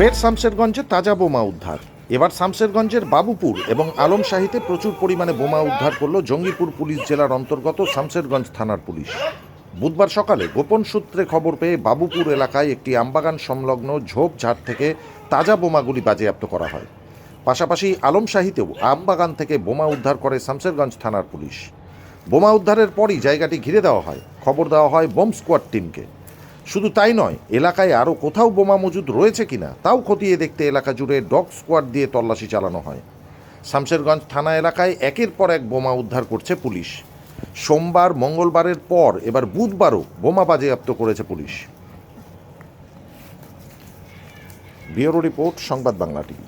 ফের শামশেরগঞ্জে তাজা বোমা উদ্ধার। এবার শামশেরগঞ্জের বাবুপুর এবং আলমশাহিতে প্রচুর পরিমাণে বোমা উদ্ধার করল জঙ্গিপুর পুলিশ জেলার অন্তর্গত শামশেরগঞ্জ থানার পুলিশ। বুধবার সকালে গোপন সূত্রে খবর পেয়ে বাবুপুর এলাকায় একটি আমবাগান সংলগ্ন ঝোপঝাড় থেকে তাজা বোমাগুলি বাজেয়াপ্ত করা হয়। পাশাপাশি আলমশাহিতেও আমবাগান থেকে বোমা উদ্ধার করে শামশেরগঞ্জ থানার পুলিশ। বোমা উদ্ধারের পরই জায়গাটি ঘিরে দেওয়া হয়। খবর দেওয়া হয় বোম স্কোয়াড টিমকে। শুধু তাই নয়, এলাকায় আরও কোথাও বোমা মজুদ রয়েছে কিনা তাও খতিয়ে দেখতে এলাকা জুড়ে ডগ স্কোয়াড দিয়ে তল্লাশি চালানো হয়। শামশেরগঞ্জ থানা এলাকায় একের পর এক বোমা উদ্ধার করছে পুলিশ। সোমবার, মঙ্গলবারের পর, এবার বুধবারও বোমা বাজেয়াপ্ত করেছে পুলিশ। ব্যুরো রিপোর্ট, সংবাদ বাংলা টিভি।